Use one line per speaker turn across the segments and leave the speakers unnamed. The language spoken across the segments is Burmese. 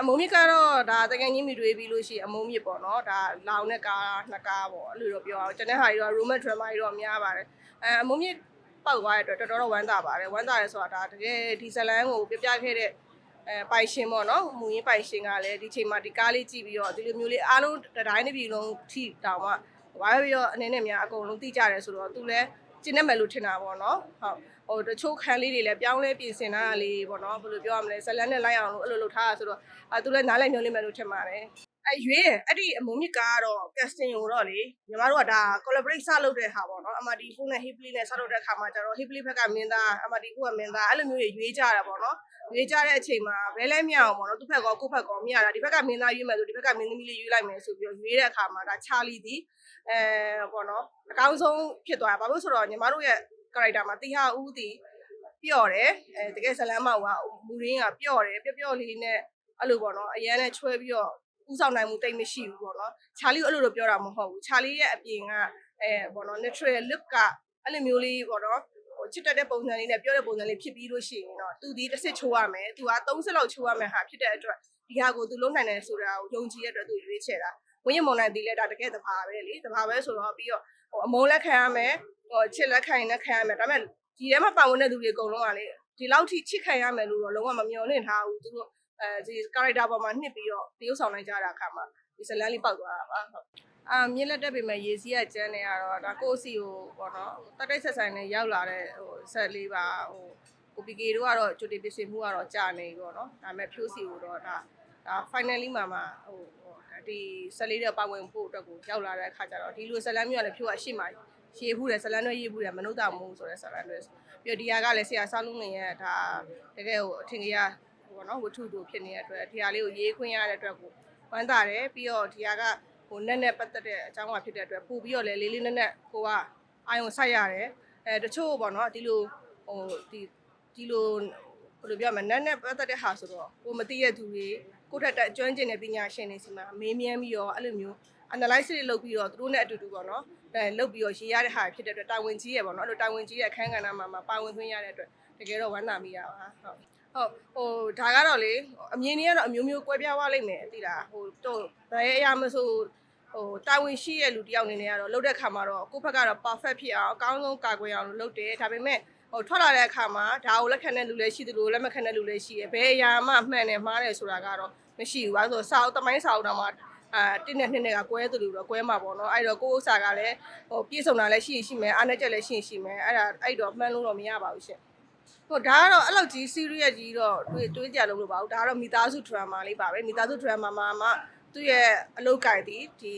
အမုံမြစ်ကတော့ဒါတကယ်ကြီးမိတွေးပြီးလို့ရှိရင်အမုံမြစ်ပေါ့နော်ဒါလောင်တဲ့ကားနှစ်ကားပေါ့အဲ့လိုတော့ပြောအောင်ကျွန်တဲ့ဟာတွေတော့ roman drama တွေတော့များပါတယ်အဲအမုံမြစ်ပောက်သွားတဲ့အတွက်တော်တော်တော့ဝမ်းသာပါတယ်ဝမ်းသာရဲဆိုတာဒါတကယ်ဒီဇလန်ကိုပြပြခဲ့တဲ့အဲပိုင်ရှင်ပေါ့နော်မူရင်းပိုင်ရှင်ကလည်းဒီချိန်မှာဒီကားလေးကြည့်ပြီးတော့ဒီလိုမျိုးလေးအားလုံးတစ်တိုင်းတစ်ပြည်လုံးထိတောင်မှဝိုင်းပြီးတော့အနေနဲ့များအကုန်လုံးသိကြတယ်ဆိုတော့သူလည်းကျင်းနေမယ်လို့ထင်တာပေါ့နော်ဟုတ် ဟိုတချို့ခန်းလေးတွေလည်းပြောင်းလဲပြင်ဆင်တာလေးပေါ့နော်ဘယ်လိုပြောရမလဲဇလန်နဲ့လိုက်အောင်လို့အဲ့လိုလုပ်ထားတာဆိုတော့အဲသူလည်းနားလည်မျိုးလေးမယ်လို့ထင်ပါတယ်အဲရွေးတယ်အဲ့ဒီအမုံမြစ်ကားကတော့ casting ကိုတော့လေညီမတို့ကဒါ collaborate စလုပ်တဲ့ဟာပေါ့နော်အမဒီဖုန်းနဲ့ Hiply နဲ့စလုပ်တဲ့ခါမှာကျတော့ Hiply ဘက်ကမင်းသားအမဒီကမင်းသားအဲ့လိုမျိုးတွေရွေးကြတာပေါ့နော်ရွေးကြတဲ့အချိန်မှာဘဲလဲမရအောင်ပေါ့နော်သူ့ဘက်ကောကိုယ့်ဘက်ကောမရတာဒီဘက်ကမင်းသားရွေးမယ်ဆိုဒီဘက်ကမင်းသမီးလေးရွေးလိုက်မယ်ဆိုပြီးတော့ရွေးတဲ့အခါမှာဒါချာလီဒီအဲပေါ့နော်အကောင်းဆုံးဖြစ်သွားတာဘာလို့ဆိုတော့ညီမတို့ရဲ့ character မှာတီဟာဦးတီပျော့တယ်အဲတကယ်ဇလန်းမောင်ကမူရင်းကပျော့တယ်ပျော့ပျော့လေးနဲ့အဲ့လိုပေါ့နော်အရန်နဲ့ချွဲပြီးတော့ဥဆောင်နိုင်မှုတိတ်မရှိဘူးပေါ့နော်ချာလီကိုအဲ့လိုလိုပြောတာမဟုတ်ဘူးချာလီရဲ့အပြင်ကအဲပေါ့နော် natural look ကအဲ့လိုမျိုးလေးပေါ့နော်ဟိုချစ်တတ်တဲ့ပုံစံလေးနဲ့ပြောတဲ့ပုံစံလေးဖြစ်ပြီးလို့ရှိရင်တော့သူဒီတစ်စစ်ချိုးရမယ်သူက30လောက်ချိုးရမယ်ဟာဖြစ်တဲ့အတွက်ဒီဟာကိုသူလုံးနိုင်တယ်ဆိုတာကိုယုံကြည်ရတဲ့အတွက်သူရွေးချယ်တာဝင်းရမုံနိုင်ဒီလဲဒါတကယ်တဘာပဲလေတဘာပဲဆိုတော့ပြီးတော့ဟိုအမုံလက်ခံရမယ် ဟိုချစ်လက်ခံရင်လက်ခံရမယ်ဒါပေမဲ့ဒီထဲမှာပါဝင်တဲ့သူတွေအကုန်လုံးကလေဒီလောက်ထိချစ်ခံရမယ်လို့တော့လုံးဝမမျှော်လင့်ထားဘူးသူတို့အဲဒီ character ပေါ်မှာနှစ်ပြီးတော့တရုပ်ဆောင်နိုင်ကြတာအခါမှာဒီဇလန်လေးပောက်သွားတာပါဟုတ်အာမြင့်လက်တက်ပေမဲ့ရေစီးကကျန်းနေရတော့ဒါကိုယ့်စီကိုပေါ့နော်တက်တိုက်ဆက်ဆိုင်နဲ့ရောက်လာတဲ့ဟိုဆက်လေးပါဟိုကိုပီကေတို့ကတော့ကြိုတင်ပြင်ဆင်မှုကတော့ကြာနေပြီပေါ့နော်ဒါပေမဲ့ဖြိုးစီကိုတော့ဒါဒါ finally မှာမှဟိုဟိုဒီဆက်လေးတွေပါဝင်ဖို့အတွက်ကိုရောက်လာတဲ့အခါကျတော့ဒီလိုဇလန်မျိုးကလည်းဖြိုးကရှေ့မှာ ရေးဘူးတယ်ဇလန်တွေရေးဘူးတယ်မနှုတ်တာမဟုတ်ဆိုတဲ့ဇလန်တွေပြီးတော့ဒီဟာကလည်းဆရာဆောင်းလုံးနေရဲ့ဒါတကယ်ဟိုအထင်ကြီးဟိုနော်ဝတ္ထုတို့ဖြစ်နေတဲ့အတွက်ဒီဟာလေးကိုရေးခွင့်ရတဲ့အတွက်ကိုဝမ်းသာတယ်ပြီးတော့ဒီဟာကဟိုနဲ့နဲ့ပတ်သက်တဲ့အကြောင်းအဖြစ်တဲ့အတွက်ပို့ပြီးတော့လည်းလေးလေးနက်နက်ကိုကအာယုံဆိုင်ရတယ်အဲတချို့ပေါ့နော်ဒီလိုဟိုဒီဒီလိုဘယ်လိုပြောမလဲနက်နဲ့ပတ်သက်တဲ့ဟာဆိုတော့ကိုမသိရသူတွေကိုယ့်ထက်တက်ကျွမ်းကျင်တဲ့ပညာရှင်တွေစီမှာမေးမြန်းပြီးတော့အဲ့လိုမျိုး analysis တွေလုပ်ပြီးတော့သူတို့နဲ့အတူတူပေါ့နော်အဲ လုပ်ပြီးတော့ရေးရတဲ့ဟာဖြစ်တဲ့အတွက်တာဝန်ကြီးရယ်ပေါ့နော်အဲ့လိုတာဝန်ကြီးရဲ့အခန်းကဏ္ဍမှာမှာပါဝင်ခွင့်ရတဲ့အတွက်တကယ်တော့ဝမ်းသာမိရပါဟုတ်ဟုတ်ဟိုဒါကတော့လေအမြင်တွေကတော့အမျိုးမျိုးကွဲပြားသွားလိမ့်မယ်သိလားဟိုတော့ဘယ်အရာမဆိုဟိုတာဝန်ရှိရဲ့လူတယောက်အနေနဲ့ကတော့လုပ်တဲ့ခါမှာတော့ကိုယ့်ဘက်ကတော့ perfect ဖြစ်အောင်အကောင်းဆုံးကာကွယ်အောင်လုပ်တယ်ဒါပေမဲ့ဟိုထွက်လာတဲ့အခါမှာဒါကိုလက်ခံတဲ့လူလည်းရှိသလိုလက်မခံတဲ့လူလည်းရှိရယ်ဘယ်အရာမှအမှန်နဲ့မှားတယ်ဆိုတာကတော့မရှိဘူး။ဘာလို့ဆိုစာအုပ်တမိုင်းစာအုပ်တော်မှာ အာတင်းနဲ့နှစ်နဲ့ကကွဲသူလူတော့ကွဲမှာပေါ့နော်အဲ့တော့ကိုယ့်ဥစ္စာကလည်းဟိုပြည့်စုံတာလည်းရှိရင်ရှိမယ်အားနဲ့ချက်လည်းရှိရင်ရှိမယ်အဲ့ဒါအဲ့တော့မှန်းလို့တော့မရပါဘူးရှင်ဟိုဒါကတော့အဲ့လောက်ကြီး serious ကြီးတော့တွေးတွေးကြလို့မလို့ပါဘူးဒါကတော့မိသားစု drama လေးပါပဲမိသားစု drama မှာမှသူ့ရဲ့အလုပ်ကိုင်တီဒီ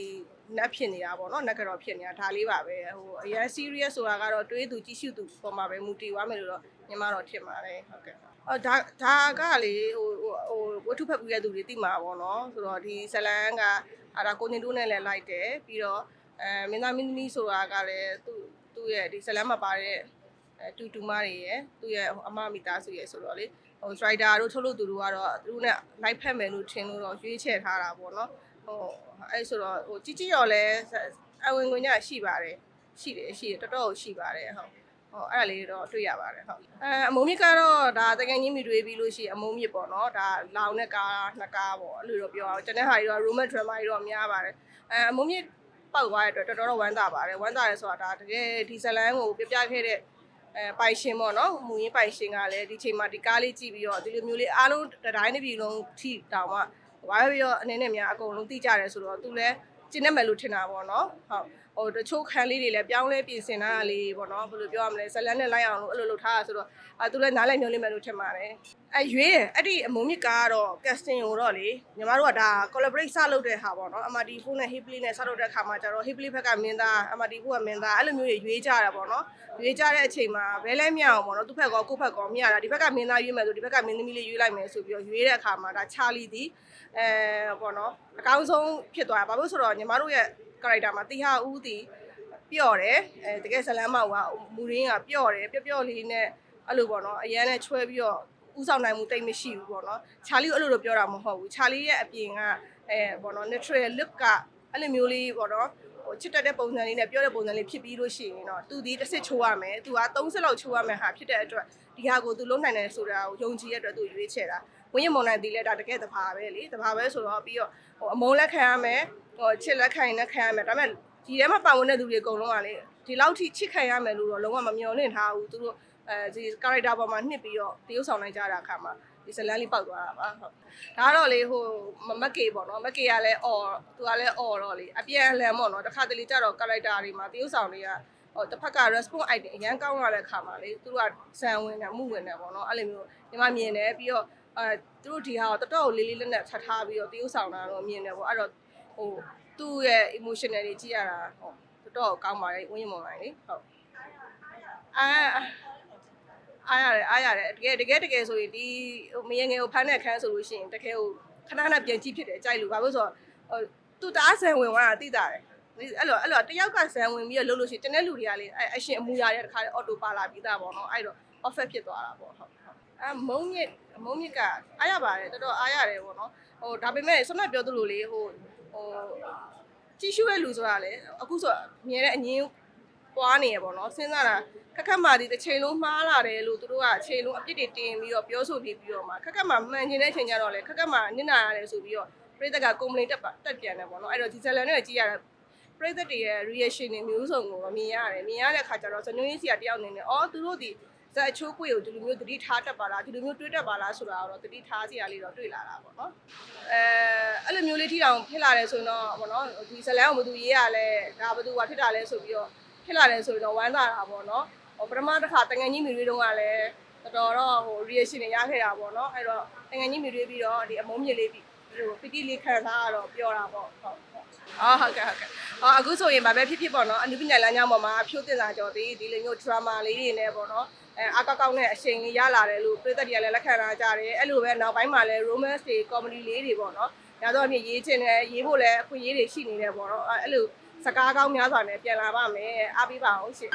နက်ဖြစ်နေတာပေါ့နော်နက်ကတော့ဖြစ်နေတာဒါလေးပါပဲဟိုအရင် serious ဆိုတာကတော့တွေးသူကြည့်ရှုသူပုံမှာပဲမူတည်သွားမယ်လို့တော့ညီမတော့ထင်ပါတယ်ဟုတ်ကဲ့အော်ဒါဒါကလေဟိုဟိုဝတ္ထုဖက်ပြီးတဲ့သူတွေသိမှာပေါ့နော်ဆိုတော့ဒီဇလန်ကအာဒါကိုနေတိုးနဲ့လည်းလိုက်တယ်ပြီးတော့အဲမင်းသားမင်းသမီးဆိုတာကလည်းသူ့သူ့ရဲ့ဒီဇလန်မှာပါတဲ့အဲတူတူမတွေရယ်သူ့ရဲ့အမမိသားစုရယ်ဆိုတော့လေဟို strider တို့ထုတ်လို့သူတို့ကတော့သူတို့နဲ့ live ဖက်မယ်လို့ထင်လို့တော့ရွေးချယ်ထားတာပေါ့နော် ဟိုအဲ့ဆိုတော့ဟိုជីជីရော်လဲအဝင်ဝင်ညရှိပါတယ်ရှိတယ်ရှိတယ်တော်တော်ရှိပါတယ်ဟုတ်ဟောအဲ့ဒါလေးတော့တွေ့ရပါတယ်ဟုတ်အဲအမုံမြစ်ကတော့ဒါတကယ်ကြီးမိတွေးပြီးလို့ရှိရင်အမုံမြစ်ပေါ့နော်ဒါလောင်တဲ့ကားနှစ်ကားပေါ့အဲ့လိုတော့ပြောအောင်ကျွန်တဲ့ဟာတွေတော့ roman drama တွေတော့များပါတယ်အဲအမုံမြစ်ပောက်သွားတဲ့အတွက်တော်တော်ဝမ်းသာပါတယ်ဝမ်းသာရဲဆိုတာဒါတကယ်ဒီဇလန်ကိုပြပြခဲ့တဲ့အဲပိုင်ရှင်ပေါ့နော်မူရင်းပိုင်ရှင်ကလည်းဒီချိန်မှာဒီကားလေးကြည့်ပြီးတော့ဒီလိုမျိုးလေးအားလုံးတစ်တိုင်းတစ်ပြည်လုံးထိတောင်မှ ဝိုင်းပြီးတော့အနေနဲ့များအကုန်လုံးသိကြတယ်ဆိုတော့သူလည်းကျင်းနေမယ်လို့ထင်တာပေါ့နော်ဟုတ်ဟိုတချို့ခန်းလေးတွေလည်းပြောင်းလဲပြင်ဆင်တာလေးပေါ့နော်ဘယ်လိုပြောရမလဲဇလန်နဲ့လိုက်အောင်လို့အဲ့လိုလုပ်ထားတာဆိုတော့အဲသူလည်းနားလည်မျိုးလေးမယ်လို့ထင်ပါတယ် အဲရွေးတယ်အဲ့ဒီအမုံမြစ်ကားကတော့ casting ကိုတော့လေညီမတို့ကဒါ collaborate စလုပ်တဲ့ဟာပေါ့နော်အမဒီဖုန်းနဲ့ Hiply နဲ့စလုပ်တဲ့ခါမှာကျတော့ Hiply ဘက်ကမင်းသားအမဒီဖုန်းကမင်းသားအဲ့လိုမျိုးတွေရွေးကြတာပေါ့နော်ရွေးကြတဲ့အချိန်မှာဘဲလဲမရအောင်ပေါ့နော်သူ့ဘက်ကောကိုယ့်ဘက်ကောမရတာဒီဘက်ကမင်းသားရွေးမယ်ဆိုဒီဘက်ကမင်းသမီးလေးရွေးလိုက်မယ်ဆိုပြီးတော့ရွေးတဲ့အခါမှာဒါချာလီဒီအဲပေါ့နော်အကောင်းဆုံးဖြစ်သွားတာဘာလို့ဆိုတော့ညီမတို့ရဲ့ character မှာတီဟာဦးတီပျော့တယ်အဲတကယ်ဇလန်းမောင်ကမူရင်းကပျော့တယ်ပျော့ပျော့လေးနဲ့အဲ့လိုပေါ့နော်အရန်နဲ့ချွဲပြီးတော့ ဥဆောင်နိုင်မှုတိတ်မရှိဘူးပေါ့နော်ချာလီကိုအဲ့လိုလိုပြောတာမဟုတ်ဘူးချာလီရဲ့အပြင်ကအဲပေါ့နော် natural look ကအဲ့လိုမျိုးလေးပေါ့နော်ဟိုချစ်တတ်တဲ့ပုံစံလေးနဲ့ပြောတဲ့ပုံစံလေးဖြစ်ပြီးလို့ရှိရင်တော့သူဒီတစ်စစ်ချိုးရမယ်သူက30လောက်ချိုးရမယ်ဟာဖြစ်တဲ့အတွက်ဒီဟာကိုသူလုံးနိုင်တယ်ဆိုတာကိုယုံကြည်ရတဲ့အတွက်သူရွေးချယ်တာဝင်းရမုံနိုင်တီလဲဒါတကယ်တဘာပဲလေတဘာပဲဆိုတော့ပြီးတော့ဟိုအမုံလက်ခံရမယ်ဟိုချစ်လက်ခံရင်လက်ခံရမယ်ဒါပေမဲ့ဒီထဲမှာပါဝင်တဲ့သူတွေအကုန်လုံးကလေဒီလောက်ထိချစ်ခံရမယ်လို့တော့လုံးဝမမျှော်လင့်ထားဘူးသူတို့ အဲဒီ character ပေါ်မှာနှစ်ပြီးတော့တရုပ်ဆောင်နိုင်ကြတာအခါမှာဒီဇလန်လေးပောက်သွားတာပါဟုတ်ဒါကတော့လေဟိုမက်ကေပေါ့နော်မက်ကေကလည်းအော်သူကလည်းအော်တော့လေအပြန်အလှန်ပေါ့နော်တစ်ခါတလေကြတော့ character တွေမှာတရုပ်ဆောင်တွေကဟိုတစ်ဖက်က response item အရန်ကောင်းရတဲ့ခါမှာလေသူတို့ကဇန်ဝင်တယ်မှုဝင်တယ်ပေါ့နော်အဲ့လိုမျိုးဒီမှာမြင်တယ်ပြီးတော့အဲသူတို့ဒီဟာကိုတော်တော်လေးလေးလက်နဲ့ထပ်ထားပြီးတော့တရုပ်ဆောင်တာတော့မြင်တယ်ပေါ့အဲ့တော့ဟိုသူ့ရဲ့ emotional တွေကြည့်ရတာဟိုတော်တော်ကောင်းပါတယ်ဝင်းရင်မွန်လိုက်လေဟုတ်အာ အားရတယ်အားရတယ်တကယ်တကယ်တကယ်ဆိုရင်ဒီဟိုမယငယ်ကိုဖမ်းတဲ့ခန်းဆိုလို့ရှိရင်တကယ်ကိုခဏခဏပြန်ကြည့်ဖြစ်တယ်ကြိုက်လို့ဘာလို့ဆိုတော့ဟိုသူတအားဆန်ဝင်သွားတာသိတာတယ်အဲ့လိုအဲ့လိုတယောက်ကဆန်ဝင်ပြီးတော့လှုပ်လို့ရှိရင်တနေ့လူတွေကလေအဲ့အရှင်အမူအရာတွေတခါလေအော်တိုပါလာပြီးသားပေါ့နော်အဲ့တော့ offset ဖြစ်သွားတာပေါ့ဟုတ်အဲမုံမြစ်မုံမြစ်ကအားရပါတယ်တော်တော်အားရတယ်ပေါ့နော်ဟိုဒါပေမဲ့ဆွမ်းနာပြောသလိုလေဟိုဟိုကြည့်ရှုရဲ့လူဆိုတာလေအခုဆိုမြင်တဲ့အငင်း ပွားနေရပေါ့နော်စဉ်းစားတာခက်ခက်မာဒီတစ်ချိန်လုံးမှားလာတယ်လို့သူတို့ကအချိန်လုံးအပြစ်တွေတင်ပြီးတော့ပြောဆိုပြီးပြီးတော့မှခက်ခက်မာမှန်ကျင်တဲ့အချိန်ကျတော့လေခက်ခက်မာနစ်နာရတယ်ဆိုပြီးတော့ပြည်သက်ကကွန်ပလင်တက်ပါတက်ပြန်တယ်ပေါ့နော်အဲ့တော့ဒီဇလန်နဲ့ကြည့်ရတာပရိသတ်တွေရဲ့ reaction တွေမျိုးစုံကိုမြင်ရတယ်မြင်ရတဲ့ခါကျတော့ဇနွေးကြီးစီကတယောက်အနေနဲ့အော်သူတို့ဒီဇက်အချိုးကွေကိုဒီလိုမျိုးသတိထားတတ်ပါလားဒီလိုမျိုးတွေးတတ်ပါလားဆိုတာတော့သတိထားစီရလေးတော့တွေ့လာတာပေါ့နော်အဲအဲ့လိုမျိုးလေးထိတောင်ဖြစ်လာတယ်ဆိုရင်တော့ပေါ့နော်ဒီဇလန်ကိုဘယ်သူရေးရလဲဒါဘယ်သူကဖြစ်တာလဲဆိုပြီးတော့ ဖြစ်လာတယ်ဆိုရင်တော့ဝမ်းသာတာပေါ့နော်ဟိုပထမတစ်ခါတငယ်ကြီးမိတွေတုန်းကလည်းတော်တော်တော့ဟို reaction တွေရခဲ့တာပေါ့နော်အဲ့တော့တငယ်ကြီးမိတွေပြီးတော့ဒီအမုန်းမြစ်လေးပြီးဟိုပီတိလေးခံစားရတော့ပြောတာပေါ့ဟုတ်ဟုတ်အော်ဟုတ်ကဲ့ဟုတ်ကဲ့အော်အခုဆိုရင်ဗာပဲဖြစ်ဖြစ်ပေါ့နော်အနုပညာလမ်းကြောင်းပေါ်မှာဖြိုးတင်စာကြော်သေးဒီလိုမျိုး drama လေးတွေနဲ့ပေါ့နော်အဲအကောက်ကောက်နဲ့အချိန်လေးရလာတယ်လို့ပြည်သက်တွေကလည်းလက်ခံလာကြတယ်အဲ့လိုပဲနောက်ပိုင်းမှာလည်း romance တွေ comedy လေးတွေပေါ့နော်ညာတော့အမြင်ရေးချင်တယ်ရေးဖို့လည်းအခွင့်အရေးတွေရှိနေတယ်ပေါ့နော်အဲ့လို စကားကောင်းများစွာနဲ့ပြန်လာပါမယ်အားပေးပါအောင်ရှင်